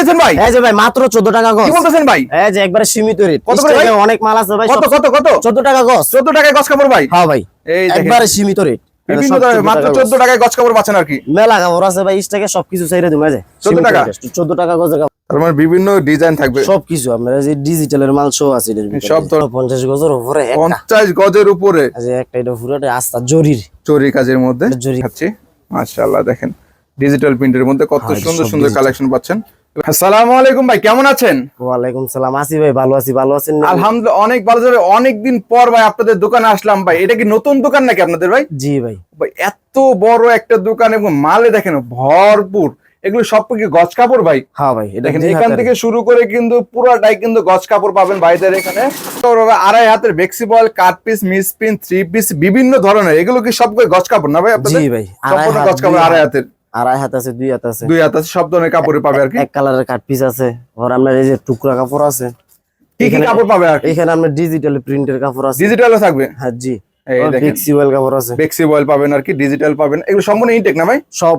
দিচ্ছেন ভাই? এই যে ভাই মাত্র চোদ্দ টাকা গজ কি বলতেছেন ভাই? এই যে একবারে সীমিত রেট কত করে ভাই? অনেক মাল আছে ভাই কত কত কত? চোদ্দ টাকা গজ চোদ্দ টাকায় গছ কাপড় ভাই? হ্যাঁ ভাই এই দেখেন। একবারে সীমিত রেট বিভিন্ন মাত্র চোদ্দ টাকায় গছ কাপড় পাচ্ছেন আর কি। মেলা কাপড় আছে ভাই সবকিছু চাইরে দিমা যায় 14 টাকা? চোদ্দ টাকা গজের কাপড়। তার মানে বিভিন্ন ডিজাইন থাকবে। সবকিছু আপনার এই যে ডিজিটালের মাল শো আছে। সব ধর- পঞ্চাশ গজের উপরে একটা। পঞ্চাশ গজের উপরে। এই যে একটা এটা পুরোটা আস্তা জরির। চুরি কাজের মধ্যে জরি। খাচ্ছি। মাশাআল্লাহ দেখেন। ডিজিটাল প্রিন্টের মধ্যে কত হ্যাঁ, সুন্দর সুন্দর। কালেকশন পাচ্ছেন। আসসালামু আলাইকুম ভাই কেমন আছেন? ওয়ালাইকুম সালাম। আসি ভাই ভালো আছি ভালো আছেন আলহামদুলিল্লাহ অনেক ভালো যাবে। অনেকদিন পর ভাই আপনাদের দোকানে আসলাম ভাই। এটা কি নতুন দোকান নাকি আপনাদের ভাই? জি ভাই। ভাই এত বড় একটা দোকান এবং মালে দেখেন ভরপুর। এগুলো সব কি গজ কাপড় ভাই? হ্যাঁ ভাই দেখেন এখান থেকে শুরু করে কিন্তু পুরোটাই কিন্তু গজ কাপড় পাবেন ভাইদের এখানে। আড়াই হাতের বেক্সিবল cut piece misprint three piece বিভিন্ন ধরনের। এগুলো কি সব গছ কাপড় না ভাই আপনাদের? জি ভাই গজ কাপড় আড়াই হাতের। আড়াই হাত আছে দুই হাত আছে। দুই হাত আছে সব ধরনের কাপড়ে পাবে আর কি। এক কালারের কাট পিস আছে। ওর আপনার এই যে টুকরা কাপড় আছে। কি কি এখানে- কাপড় পাবে আর এখানে আপনার ডিজিটাল প্রিন্টের কাপড় আছে। ডিজিটালও থাকবে? হ্যাঁ জি। পাবেন আর কি ডিজিটাল পাবেন। এগুলো সম্পূর্ণ ইনটেক না ভাই? সব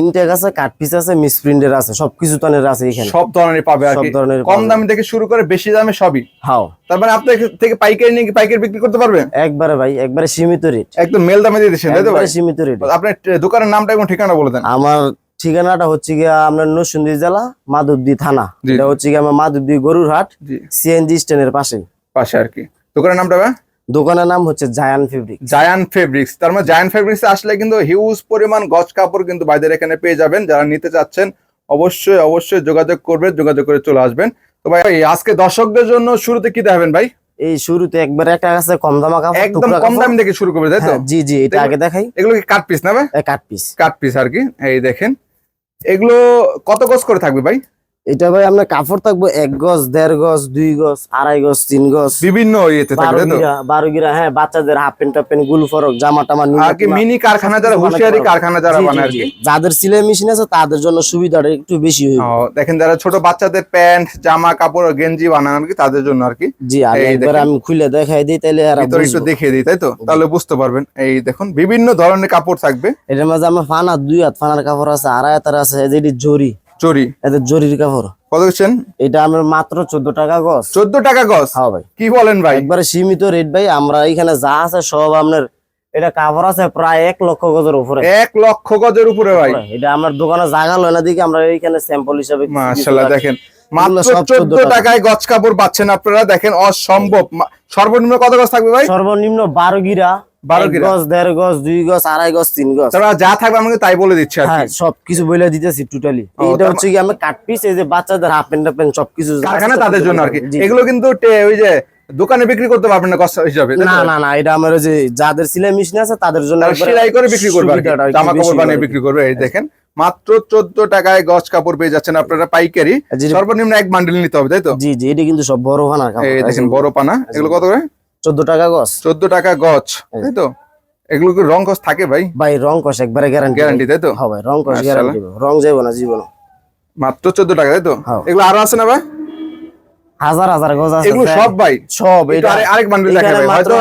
ইনটেক আছে কাট পিস আছে মিস প্রিন্টের আছে সবকিছু তানের আছে এখানে। সব ধরনের পাবে আর কি। ধরনের কম। দামি থেকে শুরু করে বেশি দামে সবই। হাও। মানে আপনার থেকে পাইকারি নিয়ে পাইকারি বিক্রি করতে পারবেন? একবারে ভাই একবারে সীমিত রেট একদম মেল দামে দিয়ে দিচ্ছেন তাই তো ভাই? সীমিত রেট আপনার দোকানের নামটা এবং ঠিকানা বলে দেন। আমার ঠিকানাটা হচ্ছে গিয়া আপনার নরসিংদী জেলা মাধবদী থানা। এটা হচ্ছে গিয়া আমার মাধবদী গরুর হাট সিএনজি স্ট্যান্ডের পাশেই। পাশে আর কি। দোকানের নামটা ভাই? দোকানের নাম হচ্ছে জায়ান ফেব্রিক জায়ান্ট ফেব্রিক্স তার মানে জায়ান্ট ফেব্রিক্স আসলে কিন্তু হিউজ পরিমাণ গজ কাপড় কিন্তু বাইদের এখানে পেয়ে যাবেন। যারা নিতে চাচ্ছেন অবশ্যই অবশ্যই যোগাযোগ করবেন যোগাযোগ করে চলে আসবেন। তো ভাই আজকে দর্শকদের জন্য শুরুতে কি দেখাবেন ভাই? এই শুরুতে একবার একটা আছে কম দামা কাপড় একদম কম। দামি থেকে শুরু করবে তাই তো? হ্যাঁ, জি জি এটা আগে দেখাই। এগুলো কি কাট পিস না ভাই? Cut piece. কাট পিস আর কি। এই দেখেন। এগুলো কত গজ করে থাকবে ভাই? এটা ভাই আপনার কাপড় থাকব এক গজ দেড় গজ দুই গজ আড়াই গজ তিন গজ। বিভিন্ন ইয়েতে বারো থাকবে গিরা বারো গিরা হ্যাঁ বাচ্চাদের হাফ প্যান্ট টাপ প্যান্ট গুল ফরক জামা টামা আর কি মিনি কারখানা যারা হুঁশিয়ারি কারখানা যারা বানায় আর কি? যাদের সিলাই মেশিন আছে তাদের জন্য সুবিধাটা একটু বেশি ও, দেখেন যারা ছোট বাচ্চাদের প্যান্ট জামা কাপড় গেঞ্জি বানান আর কি তাদের জন্য আর কি? জি একবার আমি খুলে দেখাই দিই তাহলে আর একটু দেখিয়ে দিই তাই তো? তাহলে বুঝতে পারবেন। এই দেখুন বিভিন্ন ধরনের কাপড় থাকবে। এটার মাঝে আমার ফানা দুই হাত ফানার কাপড় আছে আড়াই হাতের আছে এই যে এটি জরি এদের জরির কাপড়। কত দিচ্ছেন? এটা আমার মাত্র চোদ্দ টাকা গজ। চোদ্দ টাকা গজ? হ্যাঁ ভাই। কি বলেন ভাই? একবারে সীমিত রেট ভাই আমরা এখানে যা আছে সব আপনার এটা কাপড় আছে প্রায় এক লক্ষ গজের উপরে। এক লক্ষ গজের উপরে ভাই। এটা আমার দোকানে জায়গা লয় না দিকে আমরা এইখানে স্যাম্পল হিসাবে কিছু দেখেন। মাত্র 14 চোদ্দ টাকায় গজ কাপড় পাচ্ছেন আপনারা দেখেন অসম্ভব। সর্বনিম্ন কত গজ থাকবে ভাই? সর্বনিম্ন বারো 12 গিরা। গজ দেড় গজ দুই গজ আড়াই গজ তিন গজ। তারা যা থাকবে আমাকে তাই বলে দিচ্ছে হ্যাঁ কি। সবকিছু বলে দিতেছি টোটালি ও, হচ্ছে কি আমরা কাট পিস এই যে বাচ্চাদের হাফ প্যান্ট প্যান্ট সবকিছু কারখানা তাদের জন্য আর কি। এগুলো কিন্তু ওই যে দোকানে বিক্রি করতে পারবেন না গজ হিসাবে না না না এটা আমার যে যাদের সিলাই মেশিন আছে তাদের জন্য সেলাই করে বিক্রি করবে জামা কাপড় বানিয়ে বিক্রি করবে এই দেখেন। মাত্র চোদ্দ টাকায় গজ কাপড় পেয়ে যাচ্ছেন আপনারা পাইকারি। সর্বনিম্ন এক বান্ডেল নিতে হবে তাই তো? জি জি এটা কিন্তু সব বড় এই দেখেন বড় পানা। এগুলো কত করে? চোদ্দ টাকা গজ চোদ্দ টাকা গজ তাই তো? এগুলো কি রং গজ থাকে ভাই? ভাই রং কষ একবারে গ্যারান্টি গ্যারান্টি তাই তো? হ্যাঁ ভাই রং মাশাআল্লাহ। গ্যারান্টি রং যাব না জীবন মাত্র চোদ্দ টাকা তাই তো? হ্যাঁ। এগুলো আরও আছে না ভাই? হাজার হাজার গজ আছে এগুলো সব ভাই। সব একটু এটা আরেক বান্ডিল এখানে দেখাই ভাই। হয়তো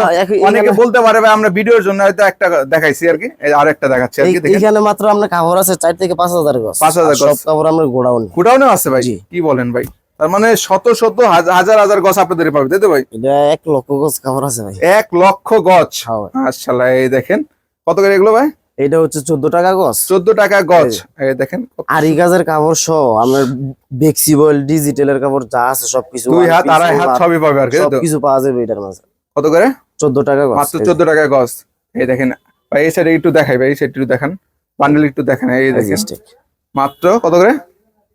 অনেকে বলতে পারে ভাই আমরা ভিডিওর জন্য হয়তো একটা দেখাইছি আর কি। এই আরেকটা দেখাচ্ছি আর কি এইখানে মাত্র আপনার কাপড় আছে চার থেকে পাঁচ হাজার গজ 5,000 আর সব গজ। কাপড় আমরা গোডাউন। গোডাউনে আছে ভাই? কি বলেন ভাই? তার মানে শত শত হাজার হাজার গছ আপনাদের পাবে তাই তো ভাই? এটা এক লক্ষ গছ কাপড় আছে ভাই। এক লক্ষ গছ। হ্যাঁ মাশাআল্লাহ এই দেখেন কত করে এগুলো ভাই? এটা হচ্ছে চোদ্দ টাকা গছ। চোদ্দ টাকা গছ। এই দেখেন আরি গাজের কাপড় সহ আমার বেক্সিবল ডিজিটালের কাপড় যা আছে সবকিছু দুই হাত আড়াই হাত সবই পাবে আর সবকিছু পাওয়া যাবে এটার মাঝে। কত করে? চোদ্দ টাকা গজ মাত্র চোদ্দ টাকা গছ। এই দেখেন ভাই এই সাইডে একটু দেখাই ভাই এই সাইড একটু দেখান। বান্ডেল একটু দেখেন এই দেখেন। মাত্র কত করে?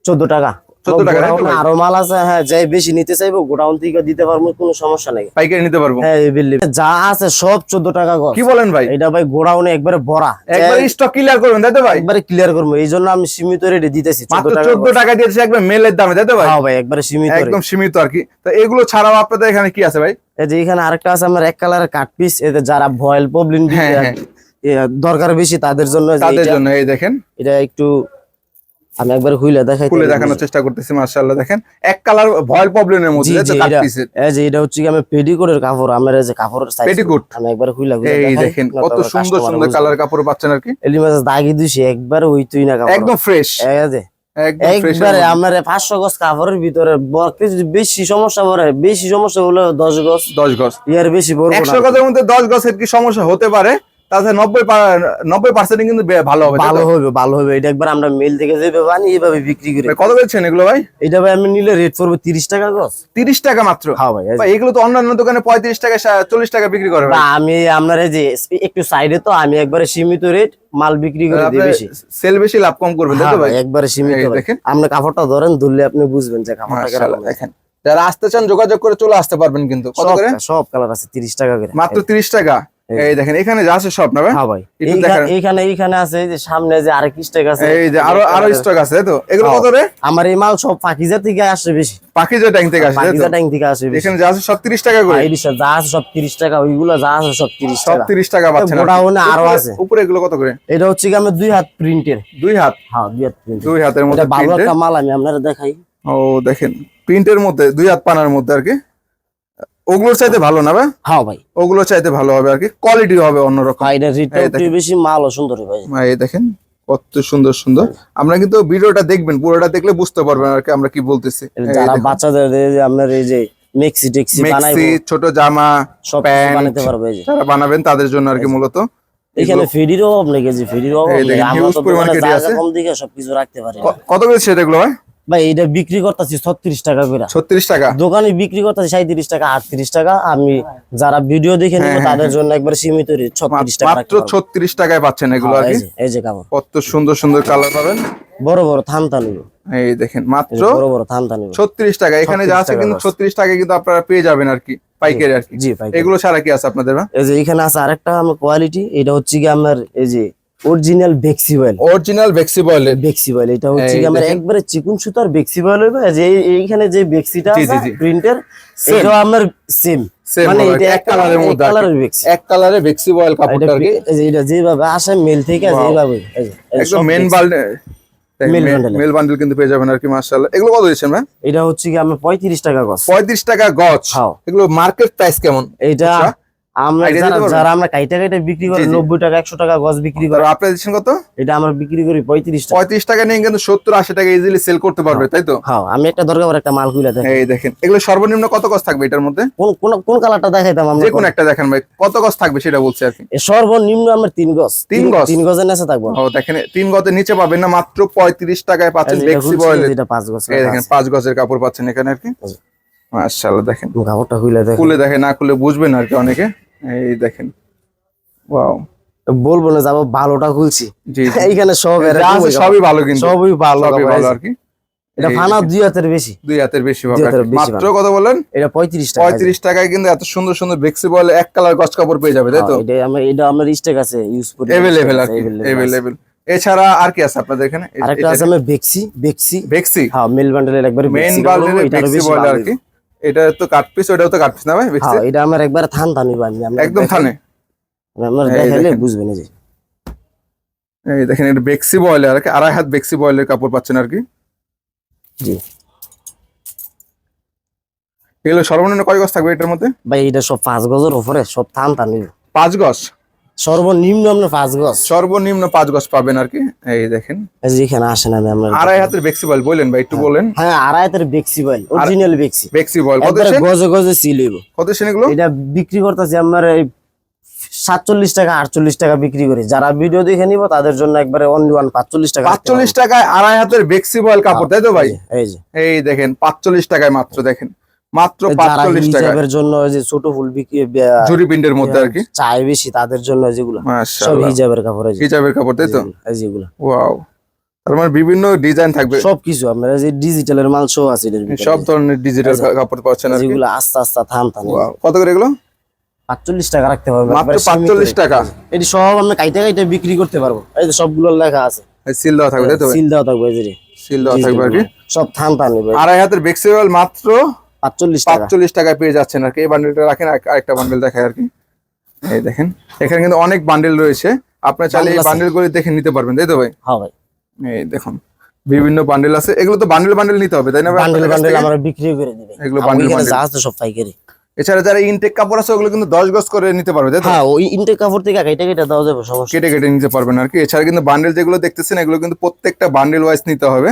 চোদ্দ টাকা। 14 টাকা, তাই তো গোডাউনে ভাই? আরও মাল আছে হ্যাঁ যাই বেশি নিতে চাইব গোডাউন থেকে দিতে পারব কোনো সমস্যা নেই। পাইকারি নিতে পারব? হ্যাঁ যা আছে সব চোদ্দ টাকা কি বলেন ভাই? এটা ভাই গোডাউনে একবারে ভরা। একবার স্টক ক্লিয়ার করবেন তাই তো ভাই? একবারে ক্লিয়ার করব। এই জন্য আমি সীমিত রেটে দিতেছি চোদ্দ টাকা দিয়েছে একবার মেলের দামে তাই তো ভাই? হ্যাঁ ভাই একবারে সীমিত একদম সীমিত আর কি। তো এগুলো ছাড়াও আপনাদের এখানে কি আছে ভাই? এই যে এখানে আরেকটা আছে আমার এক কালারের কাট পিস এতে যারা ভয়েল প্রবলেম হ্যাঁ, হ্যাঁ। দরকার বেশি তাদের জন্য তাদের জন্য এই দেখেন। এটা একটু আমি একবার হুইলে দেখাই খুলে দেখানোর চেষ্টা করতেছি মার্শাল্লাহ দেখেন। এক কালার ভয়েল প্রবলেমের মধ্যে তাই জি, কাট পিসের এই যে এটা হচ্ছে কি আমি পেডিকোটের কাপড় আমার এই যে কাপড়ের সাইজ পেটিকোট আমি একবার হুইলা হুইলা এই দেখেন কত সুন্দর সুন্দর কালার কাপড় পাচ্ছেন আর কি। এলি দাগি দিছি একবার হইতুই না কাপড়। একদম ফ্রেশ এই যে একবারে আমার পাঁচশো গজ কাপড়ের ভিতরে যদি বেশি সমস্যা পড়ে বেশি সমস্যা হলে দশ গজ দশ গজ। ইয়ার বেশি পড়ব একশো গজের মধ্যে দশ গজের কি সমস্যা হতে পারে? নব্বই নব্বই পার্সেন্ট কিন্তু ভালো হবে ভালো হবে ভালো হবে। এটা একবার আমরা মিল থেকে এইভাবে বিক্রি করি। কত বেচছেন এগুলো ভাই? এটা ভাই আমি নিলে রেট পড়ব তিরিশ টাকা তিরিশ টাকা মাত্র? হ্যাঁ ভাই ভাই, এগুলো তো অন্যান্য দোকানে পঁয়ত্রিশ টাকা চল্লিশ টাকা বিক্রি করে আমি আপনার এই যে একটু সাইডে তো আমি একবারে সীমিত রেট মাল বিক্রি করে দিই বেশি। সেল বেশি লাভ কম করবেন হ্যাঁ তো ভাই? ভাই, একবারে সীমিত দেখেন। আপনি কাপড়টা ধরেন ধরলে আপনি বুঝবেন যে কাপড়টা কেমন। দেখেন। যারা আসতে চান যোগাযোগ করে চলে আসতে পারবেন কিন্তু। কত সব করে? সব কালার আছে তিরিশ টাকা করে। মাত্র তিরিশ টাকা? এই। এই দেখেন এখানে যা আছে সব না ভাই? হ্যাঁ এইখানে আছে যে সামনে যে আরেক স্টেক আছে। এই যে আরও আরও স্টক আছে তো? এগুলো হ্যাঁ। কত রে? আমার এই মাল সব পাকিজা থেকে আসে বেশি। ট্যাঙ্ক থেকে আসে পাকিজা ট্যাঙ্ক থেকে আসে বেশি। এখানে যা আছে সব তিরিশ টাকা করে। এডিশন যা আছে সব তিরিশ টাকা ওইগুলো যা আছে সব সব টাকা। তিরিশ টাকা পাচ্ছেন। আরও আছে। উপরে এগুলো কত করে? এটা হচ্ছে কি আমার দুই হাত প্রিন্টের দুই হাত? হ্যাঁ দুই হাত প্রিন্টের দুই হাতের মধ্যে ভালো একটা মাল আমি আপনারা দেখাই। ও দেখেন প্রিন্টের মধ্যে দুই হাত পানার মধ্যে আর কি? ওগুলোর চাইতে ভালো না ভাই? হ্যাঁ ভাই। ওগুলো চাইতে ভালো হবে আর কি। কোয়ালিটি হবে অন্যরকম। হ্যাঁ এটা রেটটা এই একটু দেখেন। বেশি মালও সুন্দর ভাই। ভাই, দেখেন কত সুন্দর সুন্দর। আমরা কিন্তু ভিডিওটা দেখবেন পুরোটা দেখলে বুঝতে পারবেন আর কি আমরা কি বলতেছি। যারা। বাচ্চাদের আপনার এই যে মেক্সি টেক্সি মেক্সি ছোট জামা সব বানাতে পারবে এই যে। যারা বানাবেন তাদের জন্য আর কি মূলত। এখানে অভাব অভাব আমরা তো। কম দিকে সবকিছু রাখতে পারি। কত বেশি এগুলো ভাই? ভাই এটা বিক্রি করতেছি ছত্রিশ টাকা করে। ছত্রিশ টাকা? দোকানে বিক্রি করতেছি সাঁত্রিশ টাকা আটত্রিশ টাকা। আমি যারা ভিডিও দেখে নিবো হ্যাঁ, তাদের জন্য একবার সীমিত ছত্রিশ টাকা মাত্র ছত্রিশ টাকায় পাচ্ছেন এগুলো আর হ্যাঁ, এই যে- কাপড়। কত সুন্দর সুন্দর কালার পাবেন? বড় বড় থানতা নিব। এই দেখেন মাত্র বড় বড় থানতা নিব। ছত্রিশ টাকা। এখানে যা আছে কিন্তু ছত্রিশ টাকায় কিন্তু আপনারা পেয়ে যাবেন আর কি পাইকারি আর কি। জি এগুলো ছাড়া কি আছে আপনাদের এই যে এখানে আছে আরেকটা আমার কোয়ালিটি এটা হচ্ছে কি আমার এই যে অরিজিনাল বেক্সি বয়েল অরিজিনাল ভেক্সি বয়েলের বেক্সি বয়েল এটা হচ্ছে কি আমার। একবারে চিকুন সুতার বেক্সি বয়েল হবে যে এইখানে যে বেক্সিটা আছে। প্রিন্টের আমার সেম মানে এটা এক এক কালারের মধ্যে। কালারের বেক্সি এক কালারে ভেক্সি বয়েল কাপড়টা আর কি এটা যেভাবে আসে মেল থেকে. যেভাবে একদম মেন এ। মেল বান্ডেল কিন্তু পেয়ে যাবেন আর কি মাশাআল্লাহ এগুলো কত দিচ্ছেন ভাই এটা হচ্ছে কি আমার পঁয়ত্রিশ টাকা গছ পঁয়ত্রিশ টাকা গজ হ্যাঁ। এগুলো মার্কেট প্রাইস কেমন এটা আচ্ছা। আমরা Idea যারা দিতে পারবেন? যারা আমরা কাইটা কাইটা বিক্রি করি। নব্বই টাকা একশো টাকা গছ বিক্রি করে। দিচ্ছেন কত? এটা আমরা বিক্রি করি পঁয়ত্রিশ পঁয়ত্রিশ টাকা নিয়ে কিন্তু সত্তর আশি টাকা ইজিলি সেল করতে পারবে তাই তো? হ্যাঁ আমি একটা দরকার একটা মাল খুলে এই দেখেন এগুলো সর্বনিম্ন কত গজ থাকবে এটার মধ্যে? কোন কোন কোন কালারটা দেখাইতাম আমরা? যে একটা দেখেন ভাই কত গজ থাকবে সেটা বলছি আর কি? সর্বনিম্ন আমার তিন গজ। তিন গজ? তিন গজের নেচে থাকব ও দেখেন তিন গজের নিচে পাবেন না মাত্র পঁয়ত্রিশ টাকায় পাচ্ছেন বেক্সি খুলছি, এটা পাঁচ গজ এই দেখেন পাঁচ গজের কাপড় পাচ্ছেন এখানে আর কি? মাশাআল্লাহ দেখেন। কাপড়টা খুলে দেখ খুলে দেখে না খুলে বুঝবেন আর কি অনেকে। এই দেখেন। ওয়াও বলব না যাব ভালোটা খুলছি। এইখানে সব সবই ভালো কিন্তু। সবই ভালো সবই ভালো আর কি। এটা ফানা দুই হাতের বেশি। দুই হাতের বেশি মাত্র কত বলেন এটা পঁয়ত্রিশ টাকা। পঁয়ত্রিশ টাকায় কিন্তু এত সুন্দর সুন্দর বেক্সি বলে এক কালার গজ কাপড় পেয়ে যাবে তাই তো? হ্যাঁ, এটা আমার স্টেক আছে ইউজ করি এভেলেবেল এছাড়া আর কি আছে আপনাদের এখানে? আরেকটা আছে আমার বেক্সি বেক্সি বেক্সি হ্যাঁ মেল বান্ডেলের একবার বেক্সি বলে আর কি। এটা তো কাট পিস ওটাও তো কাট পিস না ভাই হ্যাঁ এটা আমার একবার থান থানি বানি একদম থানে? আমার দেখাইলে। বুঝবেন যে। এই দেখেন এটা বেক্সি বয়েলের আড়াই হাত বেক্সি বয়েলের কাপড় পাচ্ছেন আর কি। জি। এগুলো সর্বনিম্ন কয় গজ থাকবে এটার মধ্যে? ভাই এটা সব পাঁচ গজের উপরে সব থান থানি। পাঁচ গজ? সর্বনিম্ন আপনার পাঁচ গজ। সর্বনিম্ন পাঁচ গজ পাবেন আর কি। এই দেখেন। এখানে আসেন আমি আড়াই হাতের বেক্সি বললেন ভাই একটু বলেন। হ্যাঁ আড়াইতের বেক্সি বল অরিজিনাল বেক্সি। বেক্সি কত গজে গজে সিল হইব। কত সেন এগুলো? এটা বিক্রি করতেছি আমার এই সাতচল্লিশ টাকা আটচল্লিশ টাকা বিক্রি করি। যারা ভিডিও দেখে নিব তাদের জন্য একবারে অনলি ওয়ান পাঁচচল্লিশ টাকা পাঁচচল্লিশ টাকায় আড়াই হাতের বেক্সি কাপড় তাই তো ভাই? এই যে। এই দেখেন পাঁচচল্লিশ টাকায় মাত্র দেখেন। মাত্র যারা পাঁচচল্লিশ টাকায় জন্য যে ছোট ফুল বিক্রি প্রিন্টের মধ্যে আর কি? চাই বেশি তাদের জন্য যেগুলো। সব হিজাবের কাপড় এই হিজাবের কাপড় তাই তো? এই যেগুলো। ওয়াও। তার মানে বিভিন্ন ডিজাইন থাকবে। সবকিছু আপনার যে ডিজিটালের মাল শো আছে সব ধরনের ডিজিটাল কাপড় পাচ্ছেন আর যেগুলো আস্তে আস্তে থাম থাম। কত করে এগুলো? পাঁচচল্লিশ টাকা রাখতে পারব মাত্র। টাকা। এটি সব আমরা কাইতে কাইতে বিক্রি করতে পারব। এই যে সবগুলো লেখা আছে। সিল দেওয়া থাকবে তাই তো সিল দেওয়া থাকবে এই যে। সিল দেওয়া থাকবে আর কি। সব থান নেবে আড়াই হাতের বেক্সিবল মাত্র পাঁচচল্লিশ টাকা। পাঁচচল্লিশ টাকায় পেয়ে যাচ্ছেন আর কি। এই বান্ডেলটা রাখেন আর- আরেকটা বান্ডেল দেখায় আর কি। এই দেখেন এখানে কিন্তু অনেক বান্ডেল রয়েছে। আপনার চাইলে এই বান্ডেল করে দেখে নিতে পারবেন তাই তো ভাই? হ্যাঁ ভাই। এই দেখুন বিভিন্ন বান্ডেল আছে। এগুলো তো বান্ডেল বান্ডেল নিতে হবে তাই না বান্ডেল বান্ডেল আমরা বিক্রি করে দিবে এগুলো bundle। যা আছে সব পাইকারি। এছাড়া যারা ইনটেক কাপড় আছে ওগুলো কিন্তু দশ গজ করে নিতে পারবে তাই তো? হ্যাঁ ওই ইনটেক কাপড় থেকে কাইটা কাইটা দেওয়া যাবে সমস্যা কেটে কেটে নিতে পারবেন আর কি। এছাড়া কিন্তু বান্ডেল যেগুলো দেখতেছেন এগুলো কিন্তু প্রত্যেকটা বান্ডেল ওয়াইজ নিতে হবে।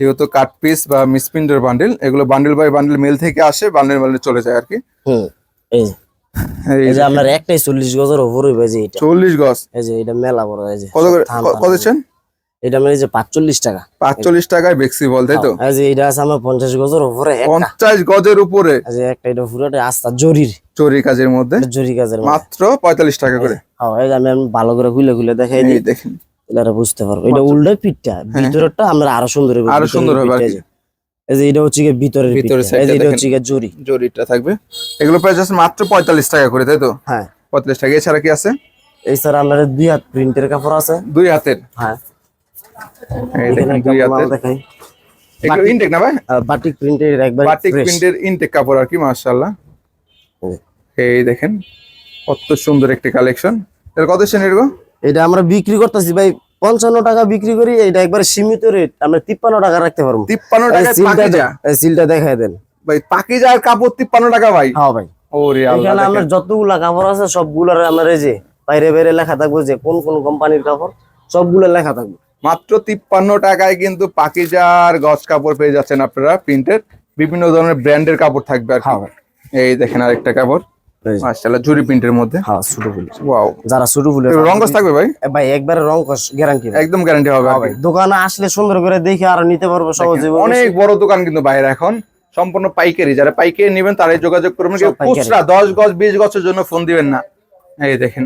যেহেতু কাট পিস বা মিসপ্রিন্টের বান্ডিল এগুলো বান্ডিল বাই বান্ডিল মেল থেকে আসে বান্ডিল বান্ডিল চলে যায় আর কি। এই। যে আপনার একটাই চল্লিশ গজের ওপর হইবে যে এটা। চল্লিশ গজ? এই যে এটা মেলা বড় এই যে কত কত এটা মানে যে পাঁচচল্লিশ টাকা। পাঁচচল্লিশ টাকায় বেক্সি বল তাই তো? এই যে এটা আছে আমার পঞ্চাশ গজের উপরে পঞ্চাশ গজের উপরে? একটা এটা পুরোটা আস্তা জরির। চুরি কাজের মধ্যে? জরি কাজের মাত্র পঁয়তাল্লিশ টাকা করে। হ্যাঁ, এই যে আমি আমি ভালো করে খুলে খুলে দেখাই দিই। দেখেন। বুঝতে পারব। এটা উল্টা পিঠটা ভিতরেরটা আমরা আরও সুন্দর হবে হ্যাঁ। আরও সুন্দর হবে। এই যে। এটা হচ্ছে গিয়ে ভিতরের এই যে এটা হচ্ছে গিয়ে জরি জরিটা থাকবে। এগুলো প্রাইস আছে মাত্র পঁয়তাল্লিশ টাকা করে তাই তো? হ্যাঁ। পঁয়তাল্লিশ টাকা। এছাড়া কি আছে? এই স্যার আপনার দুই হাত প্রিন্টের কাপড় আছে। দুই হাতের? হ্যাঁ। এই দেখেন দুই মাল হাতের। দেখাই। এগুলো ইনটেক না ভাই? বাটিক প্রিন্টের একবার বাটিক প্রিন্টের ইনটেক কাপড় আর কি মাশাআল্লাহ। এই দেখেন কত সুন্দর একটি কালেকশন এর কত সেন এরকম এটা আমরা বিক্রি করতেছি ভাই পঞ্চান্ন টাকা বিক্রি করি এটা একবার সীমিত রেট আমরা তিপ্পান্ন টাকা রাখতে পারব। তিপ্পান্ন টাকায় সিলটা পাকিজা। দেখাই দেন। ভাই পাকিজার কাপড় তিপ্পান্ন টাকা ভাই। হ্যাঁ ভাই। ওরে এখানে দেখেন। যতগুলা কাপড় আছে সবগুলার আমার এই যে বাইরে বাইরে লেখা থাকবে যে কোন কোন কোম্পানির কাপড় সবগুলো লেখা থাকবে। মাত্র তিপ্পান্ন টাকায় কিন্তু পাকিজার গজ কাপড় পেয়ে যাচ্ছেন আপনারা প্রিন্টেড। বিভিন্ন ধরনের ব্র্যান্ডের কাপড় থাকবে আর। হ্যাঁ এই দেখেন আরেকটা কাপড়। মাশাআল্লাহ জুরি প্রিন্টের মধ্যে। হ্যাঁ ছোট ফুল ওয়াও যারা ছোট ফুলের রঙ্গস থাকবে ভাই? ভাই একবারে রং গ্যারান্টি একদম গ্যারান্টি হবে দোকানে আসলে সুন্দর করে দেখে আর নিতে পারব সহজে অনেক বড় দোকান কিন্তু বাইরে এখন। সম্পূর্ণ পাইকারি। যারা পাইকারি নেবেন তারাই যোগাযোগ করবেন। কেউ খুচরা দশ গজ বিশ গজের জন্য ফোন দিবেন না। এই দেখেন।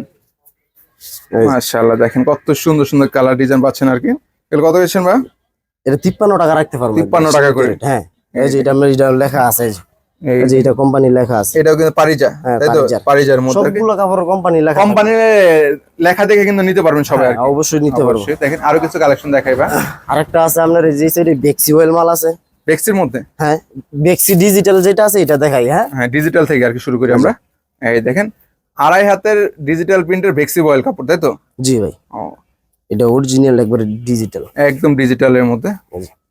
মাশাআল্লাহ দেখেন কত সুন্দর সুন্দর কালার ডিজাইন পাচ্ছেন আর কি। এগুলো কত গেছেন ভাই? এটা তিপ্পান্ন টাকা রাখতে পারব। 53 টাকা করে। হ্যাঁ এই যে এটা লেখা আছে যে। এটা কোম্পানি লেখা আছে। এটাও কিন্তু পারিজা হ্যাঁ, তাই তো? পারিজার। পারিজার মধ্যে। সবগুলো কাপড় কোম্পানি লেখা কোম্পানির লেখা দেখে কিন্তু নিতে পারবেন সবাই আর হ্যাঁ, অবশ্যই নিতে পারব। দেখেন আরও কিছু কালেকশন দেখাইবা। আরেকটা আছে আপনার এই যে সাইডে বেক্সি ওয়েল মাল আছে। বেক্সির মধ্যে? হ্যাঁ বেক্সি ডিজিটাল যেটা আছে এটা দেখাই হ্যাঁ? হ্যাঁ ডিজিটাল থেকে আর কি শুরু করি আমরা। এই দেখেন আড়াই হাতের ডিজিটাল প্রিন্টের বেক্সি বয়েল কাপড় তাই তো? জি ভাই। ও। এটা অরিজিনাল একবারে ডিজিটাল একদম ডিজিটালের মধ্যে।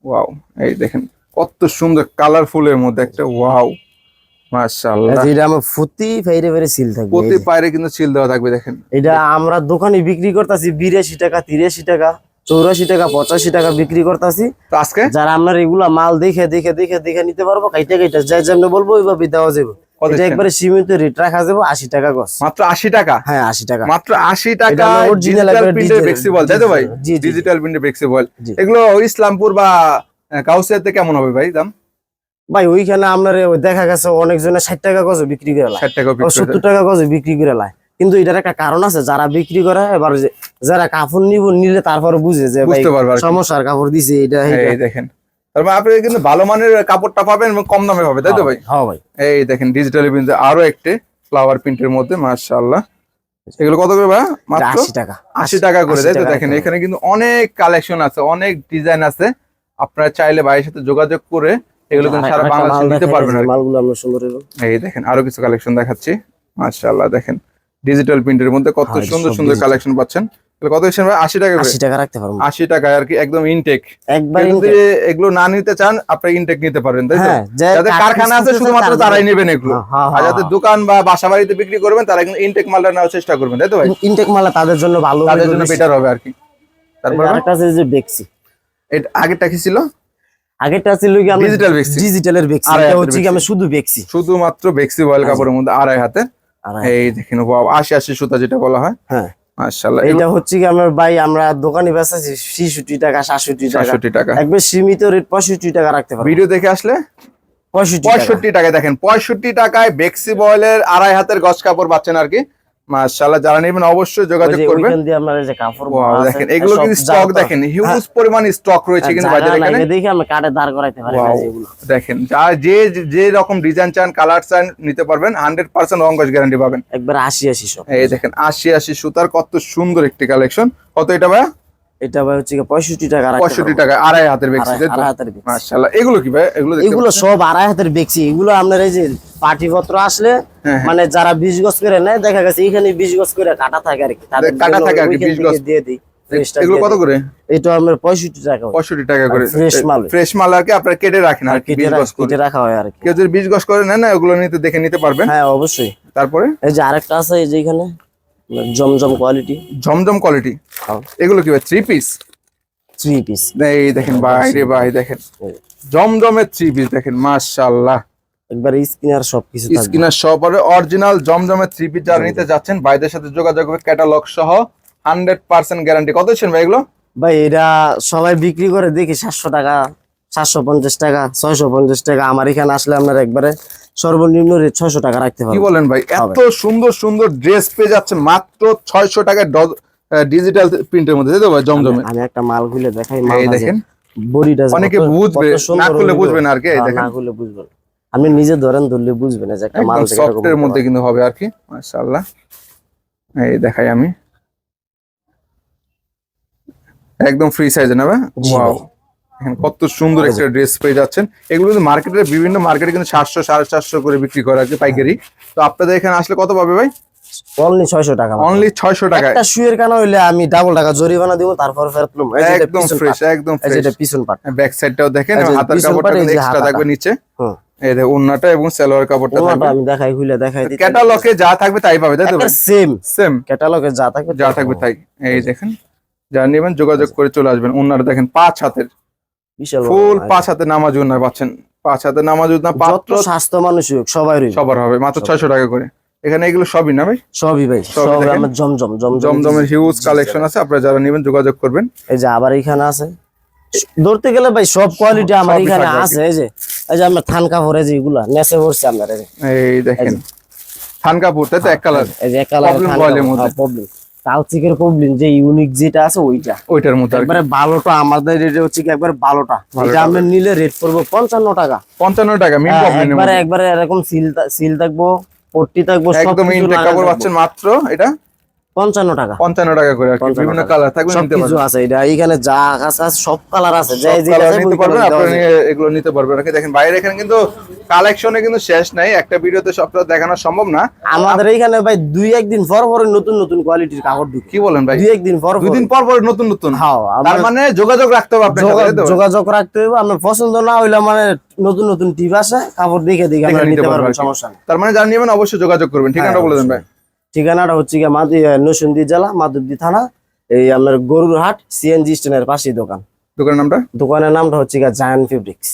ওয়াও এই দেখেন। কত সুন্দর কালারফুলের মধ্যে একটা ওয়াও মাশাআল্লাহ। এটা আমার ফুটি ফেরে ফেরে সিল থাকবে প্রতি যে। কিন্তু চিল দেওয়া থাকবে দেখেন। এটা আমরা দোকানে বিক্রি করতেছি টাকা তিরাশি টাকা চৌরাশি টাকা পঁচাশি টাকা বিক্রি করতেছি। আজকে? যারা এগুলা মাল দেখে দেখে দেখে দেখে নিতে পারব কাইটা কাইটা যাই যেমনি বলব ওইভাবে দেওয়া যাবে। এটা একবারে সীমিত রেট রাখা যাবে আশি টাকা গছ মাত্র আশি টাকা? হ্যাঁ আশি টাকা। মাত্র আশি টাকা ডিজিটাল প্রিন্টের তাই তো ভাই। ডিজিটাল প্রিন্টের এগুলো ইসলামপুর বা কাউসিয়াতে কেমন হবে ভাই দাম? ভাই ওইখানে আপনার দেখা গেছে অনেকজনে ষাট টাকা গজে বিক্রি করে ষাট টাকা সত্তর টাকা গজে বিক্রি করে লাই কিন্তু এটার একটা কারণ আছে যারা বিক্রি করে এবার যারা কাপড় নিব নিলে তারপরে বুঝে যে। সমস্যার কাপড় দিছে এটা দেখেন। তারপর আপনি কিন্তু ভালো মানের কাপড়টা পাবেন এবং কম দামে পাবে তাই তো ভাই? হ্যাঁ ভাই। এই দেখেন ডিজিটাল প্রিন্ট আরও একটি ফ্লাওয়ার প্রিন্টের মধ্যে মাশাআল্লাহ। এগুলো কত করে ভাই? মাত্র আশি টাকা। আশি টাকা করে তাই তো দেখেন এখানে কিন্তু অনেক কালেকশন আছে অনেক ডিজাইন আছে। আপনারা চাইলে ভাইয়ের সাথে যোগাযোগ করে এগুলো কিন্তু সারা বাংলাদেশে নিতে পারবেন আর মালগুলো আমরা সুন্দর এই দেখেন আরও কিছু কালেকশন দেখাচ্ছি। মাশাআল্লাহ দেখেন ডিজিটাল প্রিন্টের মধ্যে কত হ্যাঁ, সুন্দর সুন্দর কালেকশন পাচ্ছেন। কত ভাই? আশি টাকা করে। আশি টাকা রাখতে পারব। আশি টাকায় আর কি একদম ইনটেক একবার যদি এগুলো না নিতে চান আপনি ইনটেক নিতে পারবেন তাই তো? হ্যাঁ যাদের কারখানা আছে শুধুমাত্র তারাই নেবেন এগুলো। হ্যাঁ, হ্যাঁ, আর যাদের হ্যাঁ। দোকান বা বাসা বাড়িতে বিক্রি করবেন তারা কিন্তু ইনটেক মালটা নেওয়ার চেষ্টা করবেন তাই তো ভাই? ইনটেক মালা তাদের জন্য ভালো তাদের জন্য বেটার হবে আর কি। তারপর আছে যে বেক্সি এটা আগেরটা কি ছিল? আগেরটা ছিল কি Digital ডিজিটালের এটা হচ্ছে কি। আমরা শুধু বেক্সি শুধুমাত্র বেক্সি বয়েল কাপড়ের মধ্যে আড়াই হাতে। এই দেখেন আশি আশি সুতা যেটা বলা হয়। হ্যাঁ। মাশাআল্লাহ। এটা হচ্ছে কি আমার ভাই আমরা দোকানে বেচাছি টাকা সাতষট্টি টাকা। সাতষট্টি টাকা। একবার সীমিত রেট পঁয়ষট্টি টাকা রাখতে পারব। ভিডিও দেখে আসলে? পঁয়ষট্টি টাকায় দেখেন পঁয়ষট্টি টাকায় বেক্সি বয়েলের আড়াই হাতের গজ কাপড় পাচ্ছেন আর কি। মাশাআল্লাহ যারা নেবেন অবশ্যই যোগাযোগ করবেন। ওইখান দিয়ে আমরা যে কাপড় দেখেন এগুলো কিন্তু স্টক দেখেন হিউজ পরিমাণ স্টক রয়েছে কিন্তু বাজারে এখানে। দেখি আমরা কাটে দাঁড় করাইতে পারি না Wow, দেখেন যা যে যে রকম ডিজাইন চান কালার চান নিতে পারবেন হান্ড্রেড পার্সেন্ট রঙ্গজ গ্যারান্টি পাবেন। একবার আশি আশি সব। এই দেখেন আশি আশি সুতার কত সুন্দর একটি কালেকশন কত এটা ভাই এটা ভাই হচ্ছে কি পঁয়ষট্টি টাকা রাখতে পঁয়ষট্টি পারব। টাকা আড়াই হাতের বেক্সি আড়াই- আড়াই হাতের বেক্সি। মাশাআল্লাহ। এগুলো কি ভাই? এগুলো এগুলো সব আড়াই হাতের বেক্সি এগুলো আপনার এই যে পার্টি পত্র আসলে হ্যাঁ, মানে যারা বিশ গজ করে নেয় দেখা গেছে এখানে বিশ গজ করে কাটা থাকে আর কি। তাদের কাটা থাকে আর কি, 20 গজ। দিয়ে দিই এগুলো কত করে? এটা আমরা পঁয়ষট্টি টাকা হয়। পঁয়ষট্টি টাকা করে। fresh মাল। ফ্রেশ মাল আর কি আপনারা কেটে রাখেন আর কি রাখ- গজ করে। কেটে রাখা হয় আর কি। কেউ যদি বিশ গজ করে নেন না ওগুলো নিতে দেখে নিতে পারবেন। হ্যাঁ অবশ্যই। তারপরে? এই যে আরেকটা আছে এই যে এখানে। জমজম কোয়ালিটি জমজম কোয়ালিটি হ্যাঁ। এগুলো কি ভাই থ্রি পিস থ্রি পিস এই দেখেন ভাই রে ভাই দেখেন। জমজমের থ্রি পিস দেখেন মাশাআল্লাহ। একবার স্কিনার সবকিছু থাকবে। স্কিনার সহ অরিজিনাল জমজমের থ্রি পিস যারা নিতে যাচ্ছেন ভাইদের সাথে যোগাযোগ করবে ক্যাটালগ সহ হান্ড্রেড পার্সেন্ট গ্যারান্টি কত ছিলেন ভাই এগুলো? ভাই এটা সবাই বিক্রি করে দেখি সাতশো টাকা সাতশো পঞ্চাশ টাকা ছয়শো পঞ্চাশ টাকা। আমার এখানে আসলে আপনার একবারে সর্বনিম্ন রেট ছয়শো টাকা রাখতে কি পারবেন বলেন ভাই? এত সুন্দর সুন্দর ড্রেস পেয়ে যাচ্ছে মাত্র ছয়শো টাকায় ডিজিটাল প্রিন্টের মধ্যে তো ভাই? জমজমে। আমি একটা মাল খুলে দেখাই এই দেখেন। বডিটা অনেকে বুঝবে না খুলে বুঝবে না আর কি দেখেন। না খুলে বুঝবেন আপনি নিজে ধরেন ধরলে বুঝবেন যে একটা মাল থেকে এরকম সফটের মধ্যে কিন্তু হবে আর কি মাশাআল্লাহ। এই দেখাই আমি। একদম ফ্রি সাইজে নেবে জি ওয়াও ভাই। দেখেন কত সুন্দর একটা ড্রেস পেয়ে যাচ্ছেন। এগুলো কিন্তু মার্কেটে বিভিন্ন মার্কেটে কিন্তু সাতশো সাড়ে চারশো করে বিক্রি করে আর কি পাইকারি। তো আপনাদের এখানে আসলে কত পাবে ভাই? অনলি ছয়শো টাকা অনলি ছয়শো টাকায় একটা শুয়ের কানা হইলে আমি ডাবল টাকা জরিমানা দিব তারপর ফেরত একদম ফ্রেশ একদম এই যে ফ্রেশ এটা পিছন পাট। ব্যাক সাইডটাও দেখেন হাতার কাপড়টা এক্সট্রা থাকবে নিচে। এই দেখো এবং সালোয়ার কাপড়টা থাকবে। আমি দেখাই ক্যাটালগে যা থাকবে তাই পাবে তাই তো সেম সেম ক্যাটালগে যা থাকবে যা থাকবে তাই। এই দেখেন যা নেবেন যোগাযোগ করে চলে আসবেন। দেখেন পাঁচ হাতের। বিশাল ফুল পাঁচ হাতে নামাজ উন্না পাচ্ছেন। পাঁচ হাতে নামাজ উন্না পাত্র স্বাস্থ্য মানুষ হোক সবাই সবার হবে মাত্র ছয়শো টাকা করে। এখানে এগুলো সবই না ভাই? সবই ভাই সব আমার জমজম জমজম জমজমের হিউজ কালেকশন আছে আপনারা যারা নেবেন যোগাযোগ করবেন। এই যে আবার এখানে আছে। ধরতে গেলে ভাই সব কোয়ালিটি আমার এখানে। আছে এই যে এই যে আমার থান কাপড় এই যে এগুলা দেখেন। থান কাপড় তাই তো এক কালার। এই যে কালার। প্রবলেম কালচিকের প্রবলেম যে ইউনিক যেটা আছে ওইটা। ওইটার মধ্যে একবারে ভালোটা আমাদের রেট হচ্ছে কি একবারে ভালোটা এটা আমরা নিলে রেট পড়ব পঞ্চান্ন টাকা। পঞ্চান্ন টাকা মিন হ্যাঁ, একবারে একবারে এরকম সিল সিল থাকব পট্টি থাকব একদম ইনটেক কাপড় পাচ্ছেন মাত্র এটা? পঞ্চান্ন টাকা। পঞ্চান্ন টাকা করে বিভিন্ন কালার থাকবে সব নিতে কিছু আছে এটা এখানে যা আছে সব কালার আছে নিতে পারবেন। নিয়ে এগুলো নিতে পারবেন। দেখেন বাইরে এখানে কিন্তু কালেকশনে কিন্তু শেষ নাই একটা ভিডিওতে সবটা দেখানো সম্ভব না। আমাদের এইখানে ভাই দুই একদিন পর পর নতুন নতুন কোয়ালিটির কাপড় ঢুকে। কি বলেন ভাই? দুই একদিন পর পর দুদিন পর পর নতুন নতুন। হ্যাঁ তার মানে যোগাযোগ রাখতে হবে আপনার? যোগাযোগ রাখতে হবে আপনার পছন্দ না হইলে মানে নতুন নতুন টিপ আসে কাপড় দেখে দেখে আমরা নিতে পারবেন। সমস্যা তার মানে নেবেন অবশ্যই যোগাযোগ করবেন। ঠিকানাটা হ্যাঁ, বলে দেন ভাই। ঠিকানাটা হচ্ছে গিয়ে মাদি নসুন্দি জেলা মাধবদি থানা এই আপনার গরুর হাট সিএনজি স্টেশনের পাশেই দোকান। দোকানের নামটা? দোকানের নামটা হচ্ছে গিয়ে জায়ান্ট ফেব্রিক্স